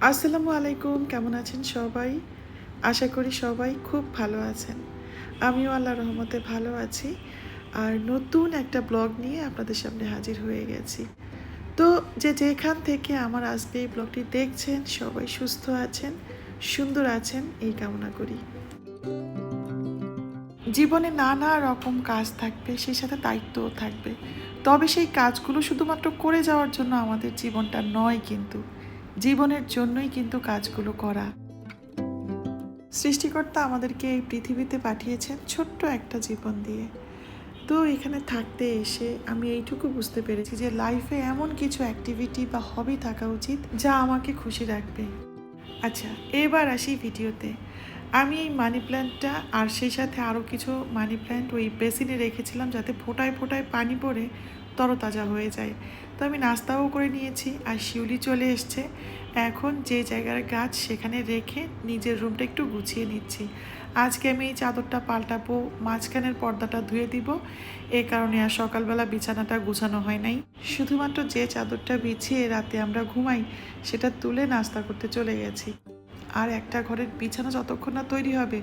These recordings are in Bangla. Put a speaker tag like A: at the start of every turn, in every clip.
A: আসসালামু আলাইকুম, কেমন আছেন সবাই? আশা করি সবাই খুব ভালো আছেন। আমিও আল্লাহ রহমতে ভালো আছি। আর নতুন একটা ব্লগ নিয়ে আপনাদের সামনে হাজির হয়ে গেছি। তো যে যেখান থেকে আমার আজকে এই ব্লগটি দেখছেন, সবাই সুস্থ আছেন, সুন্দর আছেন, এই কামনা করি। জীবনে নানা রকম কাজ থাকবে, সেই সাথে দায়িত্বও থাকবে। তবে সেই কাজগুলো শুধুমাত্র করে যাওয়ার জন্য আমাদের জীবনটা নয় কিন্তু, জীবনের জন্যই কিন্তু কাজগুলো করা। সৃষ্টিকর্তা আমাদেরকে এই পৃথিবীতে পাঠিয়েছেন ছোট্ট একটা জীবন দিয়ে। তো এখানে থাকতে এসে আমি এইটুকু বুঝতে পেরেছি যে লাইফে এমন কিছু অ্যাক্টিভিটি বা হবি থাকা উচিত যা আমাকে খুশি রাখবে। আচ্ছা এবার আসি ভিডিওতে আমি এই মানি প্ল্যান্টটা আর সেই সাথে আরও কিছু মানি প্ল্যান্ট ওই বেসিনে রেখেছিলাম যাতে ফোটায় ফোটায় পানি পড়ে তরতাজা হয়ে যায়। তো আমি নাস্তাও করে নিয়েছি আর শিউলি চলে এসছে। এখন যে জায়গার গাছ সেখানে রেখে নিজের রুমটা একটু গুছিয়ে নিচ্ছি। আজকে আমি এই চাদরটা পাল্টাবো, মাঝখানের পর্দাটা ধুয়ে দিব। এ কারণে আর সকালবেলা বিছানাটা গুছানো হয় নাই। শুধুমাত্র যে চাদরটা বিছিয়ে রাতে আমরা ঘুমাই, সেটা তুলে নাস্তা করতে চলে গেছি। আর একটা ঘরের বিছানা যতক্ষণ না তৈরি হবে,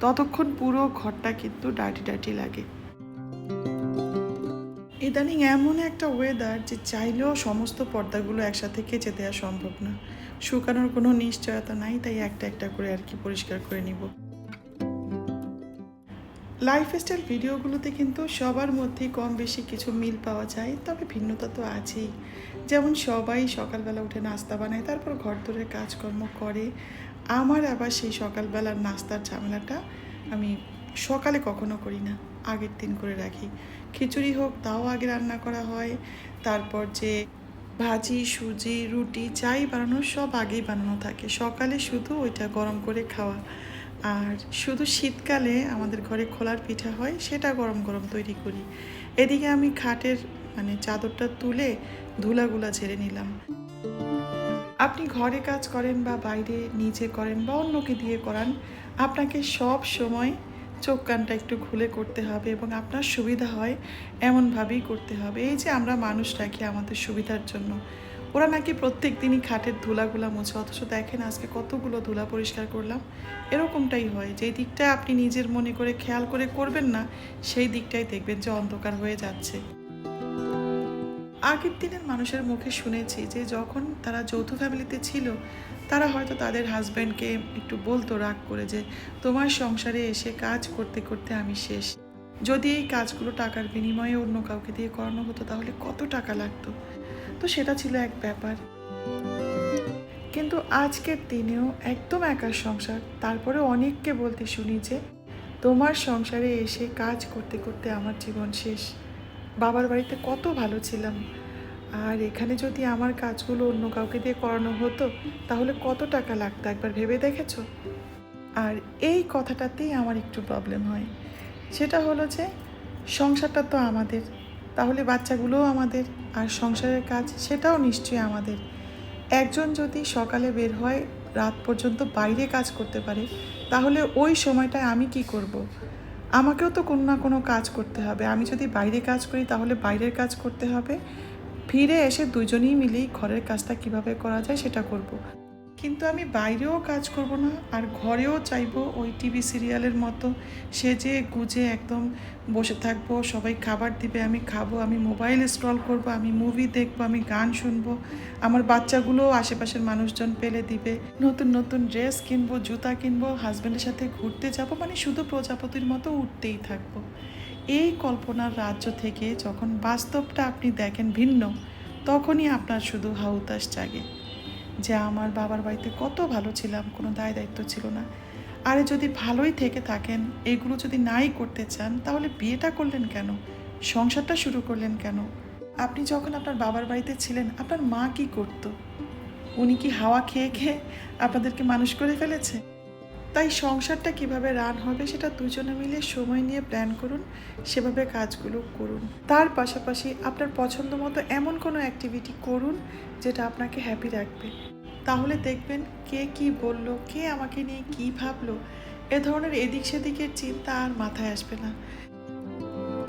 A: ততক্ষণ পুরো ঘরটা কিন্তু ডাটি ডাটি লাগে। ইদানিং এমন একটা ওয়েদার যে চাইলেও সমস্ত পর্দাগুলো একসাথে কেচে দেওয়া সম্ভব না। শুকানোর কোনো নিশ্চয়তা নাই, তাই একটা একটা করে আর কি পরিষ্কার করে নিব। লাইফস্টাইল ভিডিওগুলোতে কিন্তু সবার মধ্যে কম বেশি কিছু মিল পাওয়া যায়, তবে ভিন্নতা তো আছেই। যেমন সবাই সকালবেলা উঠে নাস্তা বানায়, তারপর ঘর দরের কাজকর্ম করে আমার আবার সেই সকালবেলার নাস্তার ঝামেলাটা আমি সকালে কখনো করি না, আগের দিন করে রাখি। খিচুড়ি হোক, তাও আগে রান্না করা হয়। তারপর যে ভাজি, সুজি, রুটি, যাই বানানো, সব আগেই বানানো থাকে। সকালে শুধু ওইটা গরম করে খাওয়া। আর শুধু শীতকালে আমাদের ঘরে খোলার পিঠা হয়, সেটা গরম গরম তৈরি করি। এদিকে আমি খাটের মানে চাদরটা তুলে ধুলাগুলা ছেড়ে নিলাম। আপনি ঘরে কাজ করেন বা বাইরে নিজে করেন বা অন্যকে দিয়ে করান, আপনাকে সব সময় চোখ কানটা একটু খুলে করতে হবে এবং আপনার সুবিধা হয় এমনভাবেই করতে হবে। এই যে আমরা মানুষ রাখি আমাদের সুবিধার জন্য। ওরা নাকি প্রত্যেক দিনই খাটের ধুলাগুলা মুছে, অথচ দেখেন আজকে কতগুলো ধুলা পরিষ্কার করলাম। এরকমটাই হয়। যেই দিকটা আপনি নিজের মনে করে খেয়াল করে করবেন না, সেই দিকটাই দেখবেন যে অন্ধকার হয়ে যাচ্ছে। আগের দিনের মানুষের মুখে শুনেছি যে যখন তারা যৌথ ফ্যামিলিতে ছিল, তারা হয়তো তাদের হাজব্যান্ডকে একটু বলতো, রাগ করে যে, তোমার সংসারে এসে কাজ করতে করতে আমি শেষ। যদি এই কাজগুলো টাকার বিনিময়ে অন্য কাউকে দিয়ে করানো হতো, তাহলে কত টাকা লাগতো? তো সেটা ছিল এক ব্যাপার। কিন্তু আজকের দিনেও একদম একার সংসার। তারপরে অনেককে বলতে শুনি যে, তোমার সংসারে এসে কাজ করতে করতে আমার জীবন শেষ। বাবার বাড়িতে কত ভালো ছিলাম। আর এখানে যদি আমার কাজগুলো অন্য কাউকে দিয়ে করানো হতো, তাহলে কত টাকা লাগতো একবার ভেবে দেখেছ? আর এই কথাটাতেই আমার একটু প্রবলেম হয়। সেটা হলো যে, সংসারটা তো আমাদের, তাহলে বাচ্চাগুলোও আমাদের, আর সংসারের কাজ সেটাও নিশ্চয়ই আমাদের। একজন যদি সকালে বের হয়, রাত পর্যন্ত বাইরে কাজ করতে পারে, তাহলে ওই সময়টায় আমি কি করব। আমাকেও তো কোনো না কোনো কাজ করতে হবে। আমি যদি বাইরে কাজ করি, তাহলে বাইরের কাজ করতে হবে। ফিরে এসে দুজনেই মিলেই ঘরের কাজটা কীভাবে করা যায় সেটা করব। কিন্তু আমি বাইরেও কাজ করব না, আর ঘরেও চাইব ওই টিভি সিরিয়ালের মতো। সেজে গুজে একদম বসে থাকব, সবাই খাবার দিবে, আমি খাব, আমি মোবাইল স্ক্রল করব, আমি মুভি দেখব, আমি গান শুনব, আমার বাচ্চাগুলোও আশেপাশের মানুষজন পেলে দিবে। নতুন নতুন ড্রেস কিনবো, জুতা কিনবো হাজব্যান্ডের সাথে ঘুরতে যাব মানে শুধু প্রজাপতির মতো উঠতেই থাকব। এই কল্পনার রাজ্য থেকে যখন বাস্তবটা আপনি দেখেন ভিন্ন, তখনই আপনার শুধু হাউতাস জাগে যে আমার বাবার বাড়িতে কত ভালো ছিলাম, কোনো দায় দায়িত্ব ছিল না। আরে যদি ভালোই থেকে থাকেন, এগুলো যদি নাই করতে চান, তাহলে বিয়েটা করলেন কেন? সংসারটা শুরু করলেন কেন? আপনি যখন আপনার বাবার বাড়িতে ছিলেন, আপনার মা কি করতো? উনি কি হাওয়া খেয়ে খেয়ে আপনাদেরকে মানুষ করে ফেলেছে? তাই সংসারটা কীভাবে রান হবে সেটা দুজনে মিলে সময় নিয়ে প্ল্যান করুন, সেভাবে কাজগুলো করুন। তার পাশাপাশি আপনার পছন্দ মতো এমন কোনো অ্যাক্টিভিটি করুন, যেটা আপনাকে হ্যাপি রাখবে। তাহলে দেখবেন কে কি বলল, কে আমাকে নিয়ে কি ভাবলো, এ ধরনের এদিক সেদিকের চিন্তা আর মাথায় আসবে না।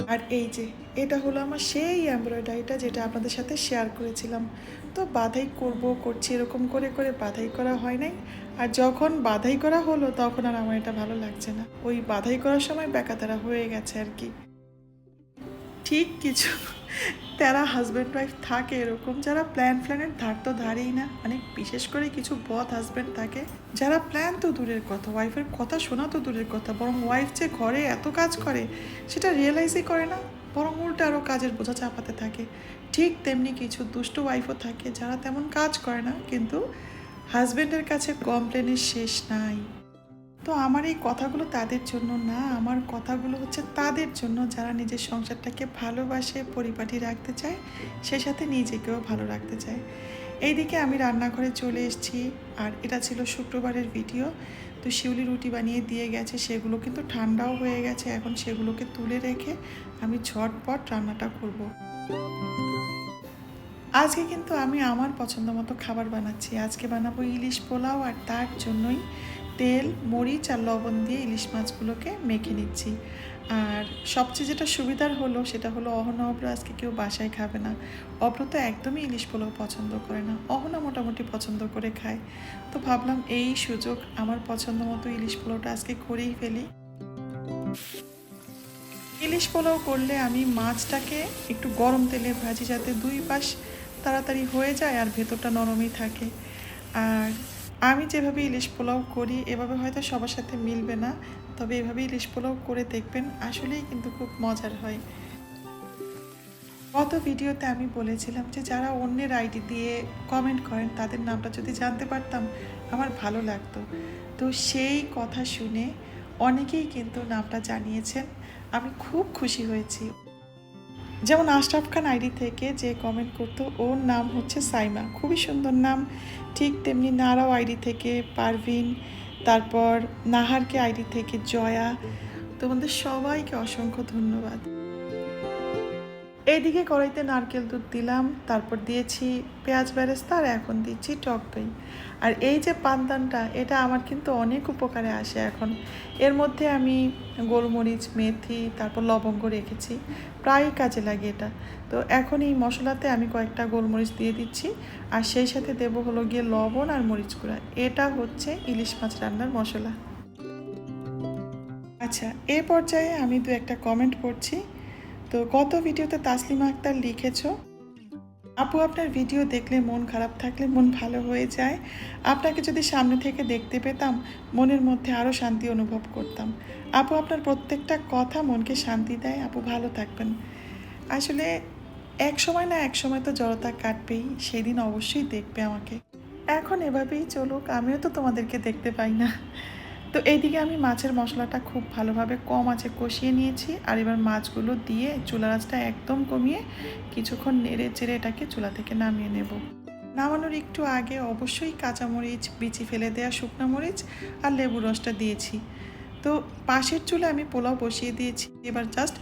A: আর এই যে, এটা হলো আমার সেই এমব্রয়ডারিটা যেটা আপনাদের সাথে শেয়ার করেছিলাম। তো বাধাই করব, করছি, এরকম করে করে বাধাই করা হয় নাই। আর যখন বাধাই করা হলো, তখন আর আমার এটা ভালো লাগছে না। ওই বাধাই করার সময় বেকাতারা হয়ে গেছে আর কি। ঠিক কিছু তারা হাজব্যান্ড ওয়াইফ থাকে এরকম, যারা প্ল্যান ফ্ল্যানের ধার তো ধারেই না। মানে বিশেষ করে কিছু বদ হাজব্যান্ড থাকে। যারা প্ল্যান তো দূরের কথা ওয়াইফের কথা শোনা তো দূরের কথা, বরং ওয়াইফ যে ঘরে এত কাজ করে, সেটা রিয়েলাইজই করে না। বরং উল্টা কাজের বোঝা চাপাতে থাকে। ঠিক তেমনি কিছু দুষ্ট ওয়াইফও থাকে যারা তেমন কাজ করে না, কিন্তু হাজব্যান্ডের কাছে কমপ্লেনের শেষ নাই। তো আমার এই কথাগুলো তাদের জন্য না, আমার কথাগুলো হচ্ছে তাদের জন্য যারা নিজের সংসারটাকে ভালোবাসে, পরিপাটি রাখতে চায় সেই সাথে নিজেকেও ভালো রাখতে চায়। এইদিকে আমি রান্নাঘরে চলে এসেছি, আর এটা ছিল শুক্রবারের ভিডিও। তো শিউলি রুটি বানিয়ে দিয়ে গেছে, সেগুলো কিন্তু ঠান্ডাও হয়ে গেছে, এখন সেগুলোকে তুলে রেখে আমি ঝটপট রান্নাটা করব। আজকে কিন্তু আমি আমার পছন্দ মতো খাবার বানাচ্ছি। আজকে বানাবো ইলিশ পোলাও, আর তার জন্যই তেল, মরিচ, আর লবণ দিয়ে ইলিশ মাছগুলোকে মেখে নিচ্ছি। আর সবচেয়ে যেটা সুবিধার হলো সেটা হলো অহনা অব্র আজকে কেউ বাসায় খাবে না। অব্র তো একদমই ইলিশ পোলাও পছন্দ করে না। অহনা মোটামুটি পছন্দ করে খায়। তো ভাবলাম এই সুযোগ আমার পছন্দ মতো ইলিশ পোলাওটা আজকে করেই ফেলি। ইলিশ পোলাও করলে আমি মাছটাকে একটু গরম তেলে ভাজি যাতে দুই পাশ তাড়াতাড়ি হয়ে যায় আর ভেতরটা নরমই থাকে। আর আমি যেভাবে ইলিশ পোলাও করি, এভাবে হয়তো সবার সাথে মিলবে না। তবে এভাবে ইলিশ পোলাও করে দেখবেন, আসলেই কিন্তু খুব মজার হয়। গত ভিডিওতে আমি বলেছিলাম যে যারা অন্যের আইডি দিয়ে কমেন্ট করেন, তাদের নামটা যদি জানতে পারতাম, আমার ভালো লাগতো। তো সেই কথা শুনে অনেকেই কিন্তু নামটা জানিয়েছেন, আমি খুব খুশি হয়েছি। যেমন আশরাফ খান আইডি থেকে যে কমেন্ট করতো, ওর নাম হচ্ছে সাইমা। খুবই সুন্দর নাম। ঠিক তেমনি নারাও আইডি থেকে পারভিন তারপর নাহারকে আইডি থেকে জয়া তোমাদের সবাইকে অসংখ্য ধন্যবাদ। এইদিকে কড়াইতে নারকেল দুধ দিলাম, তারপর দিয়েছি পেঁয়াজ বেরেস্তা আর এখন দিচ্ছি টক দই। আর এই যে পান্তানটা এটা আমার কিন্তু অনেক উপকারে আসে এখন। এর মধ্যে আমি গোলমরিচ, মেথি, তারপর লবঙ্গ রেখেছি। প্রায় কাজে লাগে এটা। তো এখন এই মশলাতে আমি কয়েকটা গোলমরিচ দিয়ে দিচ্ছি। আর সেই সাথে দেবো হলো গিয়ে লবণ আর মরিচ গুঁড়া। এটা হচ্ছে ইলিশ মাছ রান্নার মশলা। আচ্ছা এ পর্যায়ে আমি দু একটা কমেন্ট পড়ছি। তো গত ভিডিওতে তাসলিমা আক্তার লিখেছ, আপু আপনার ভিডিও দেখলে মন খারাপ থাকলে মন ভালো হয়ে যায়। আপনাকে যদি সামনে থেকে দেখতে পেতাম, মনের মধ্যে আরও শান্তি অনুভব করতাম। আপু আপনার প্রত্যেকটা কথা মনকে শান্তি দেয়। আপু ভালো থাকবেন। আসলে এক সময় না এক সময় তো জড়তা কাটবেই, সেদিন অবশ্যই দেখবে আমাকে। এখন এভাবেই চলুক, আমিও তো তোমাদেরকে দেখতে পাই না। তো এইদিকে আমি মাছের মশলাটা খুব ভালোভাবে কম আছে কষিয়ে নিয়েছি, আর এবার মাছগুলো দিয়ে চুলা আঁচটা একদম কমিয়ে কিছুক্ষণ নেড়ে চেড়ে এটাকে চুলা থেকে নামিয়ে নেব। নামানোর একটু আগে অবশ্যই কাঁচামরিচ, বিচি ফেলে দেওয়া শুকনো মরিচ আর লেবু রসটা দিয়েছি। তো পাশের চুলে আমি পোলাও বসিয়ে দিয়েছি, এবার জাস্ট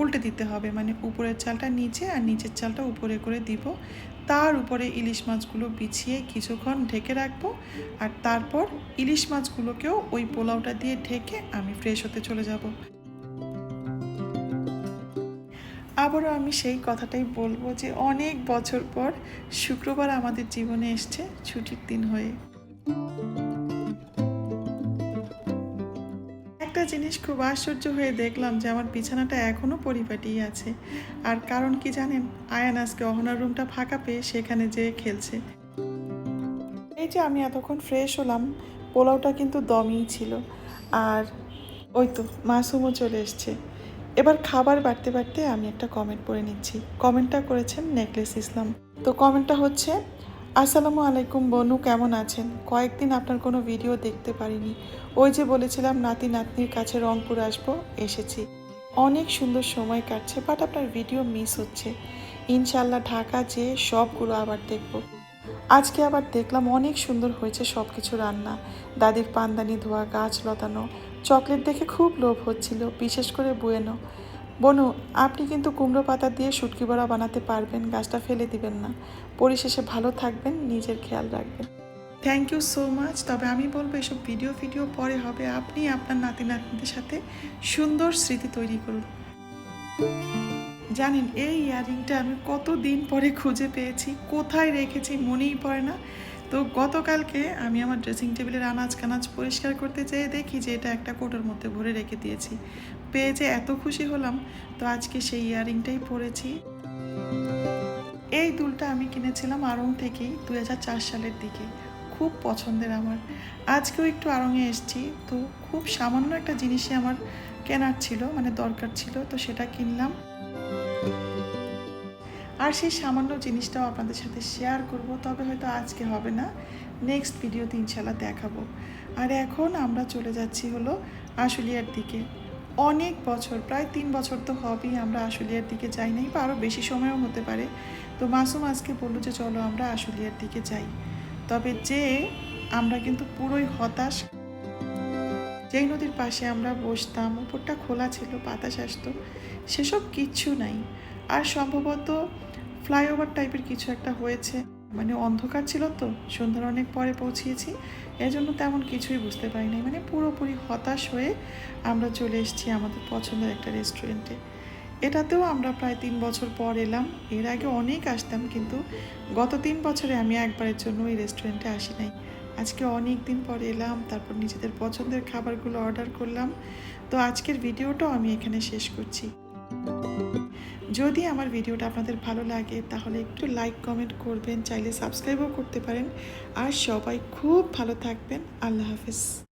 A: উল্টে দিতে হবে মানে উপরের চালটা নিচে আর নিচের চালটা উপরে করে দিব। তার উপরে ইলিশ মাছগুলো বিছিয়ে কিছুক্ষণ ঢেকে রাখব আর তারপর ইলিশ মাছগুলোকেও ওই পোলাওটা দিয়ে ঢেকে আমি ফ্রেশ হতে চলে যাব। আবারও আমি সেই কথাটাই বলব যে অনেক বছর পর শুক্রবার আমাদের জীবনে এসছে ছুটির দিন হয়ে। জিনিস খুব আশ্চর্য হয়ে দেখলাম যে আমার বিছানাটা এখনও পরিপাটিই আছে। আর কারণ কি জানেন? আয়ান আজকে অহনার রুমটা ফাঁকা পেয়ে সেখানে যেয়ে খেলছে। এই যে আমি এতক্ষণ ফ্রেশ হলাম, পোলাওটা কিন্তু দমই ছিল। আর ওই তো মাসুমও চলে এসছে। এবার খাবার বাড়তে বাড়তে আমি একটা কমেন্ট পড়ে নিচ্ছি। কমেন্টটা করেছেন নেকলেস ইসলাম তো কমেন্টটা হচ্ছে আসসালামু আলাইকুম বনু, কেমন আছেন? কয়েকদিন আপনার কোনো ভিডিও দেখতে পারিনি। ওই যে বলেছিলাম, নাতি নাতনির কাছে রংপুর আসব, এসেছি। অনেক সুন্দর সময় কাটছে বাট আপনার ভিডিও মিস হচ্ছে। ইনশাল্লাহ ঢাকা যেয়ে সবগুলো আবার দেখব। আজকে আবার দেখলাম অনেক সুন্দর হয়েছে সব কিছু রান্না। দাদির পানদানি ধোয়া, গাছ লতানো, চকলেট দেখে খুব লোভ হচ্ছিল, বিশেষ করে বুয়েনো। বনু, আপনি কিন্তু কুমড়ো পাতা দিয়ে শুটকি বড়া বানাতে পারবেন, গাছটা ফেলে দিবেন না। পরিশেষে ভালো থাকবেন, নিজের খেয়াল রাখবেন। থ্যাংক ইউ সো মাচ তবে আমি বলব, এসব ভিডিও ভিডিও পরে হবে। আপনি আপনার নাতি নাতনিদের সাথে সুন্দর স্মৃতি তৈরি করুন। জানেন, এই ইয়াররিংটা আমি কত দিন পরে খুঁজে পেয়েছি, কোথায় রেখেছি মনেই পড়ে না। তো গতকালকে আমি আমার ড্রেসিং টেবিলের আনাজ কানাজ পরিষ্কার করতে যেয়ে দেখি যে এটা একটা কোটোর মধ্যে ভরে রেখে দিয়েছি। পেয়ে যে এত খুশি হলাম, তো আজকে সেই ইয়াররিংটাই পরেছি। এই দুলটা আমি কিনেছিলাম আড়ং থেকেই দু হাজার চার সালের দিকে, খুব পছন্দের আমার। আজকেও একটু আড়ংয়ে এসেছি, তো খুব সামান্য একটা জিনিসই আমার কেনার ছিল মানে দরকার ছিল, তো সেটা কিনলাম। আর সেই সামান্য জিনিসটাও আপনাদের সাথে শেয়ার করব, তবে হয়তো আজকে হবে না, নেক্সট ভিডিওতে ইনশাল্লাহ দেখাবো। আর এখন আমরা চলে যাচ্ছি হলো আশুলিয়ার দিকে। অনেক বছর, প্রায় তিন বছর তো হবেই আমরা আশুলিয়ার দিকে যাই নাই, বা আরও বেশি সময়ও হতে পারে। তো মাসুম আজকে বলল যে, চলো আমরা আশুলিয়ার দিকে যাই। তবে যে আমরা কিন্তু পুরোই হতাশ। যেই নদীর পাশে আমরা বসতাম, উপরটা খোলা ছিল, বাতাস আসতো, সেসব কিচ্ছু নাই। আর সম্ভবত ফ্লাইওভার টাইপের কিছু একটা হয়েছে। মানে অন্ধকার ছিল তো, সন্ধ্যার অনেক পরে পৌঁছিয়েছি। এজন্য তেমন কিছুই বুঝতে পারিনি মানে পুরোপুরি হতাশ হয়ে আমরা চলে এসেছি আমাদের পছন্দের একটা রেস্টুরেন্টে এটাতেও আমরা প্রায় তিন বছর পর এলাম। এর আগে অনেক আসতাম কিন্তু গত তিন বছরে আমি একবারের জন্য এই রেস্টুরেন্টে আসি নাই। আজকে অনেক দিন পর এলাম, তারপর নিজেদের পছন্দের খাবারগুলো অর্ডার করলাম। তো আজকের ভিডিওটাও আমি এখানে শেষ করছি। যদি আমার ভিডিওটা আপনাদের ভালো লাগে, তাহলে একটু লাইক কমেন্ট করবেন, চাইলে সাবস্ক্রাইবও করতে পারেন। আর সবাই খুব ভালো থাকবেন। আল্লাহ হাফিজ।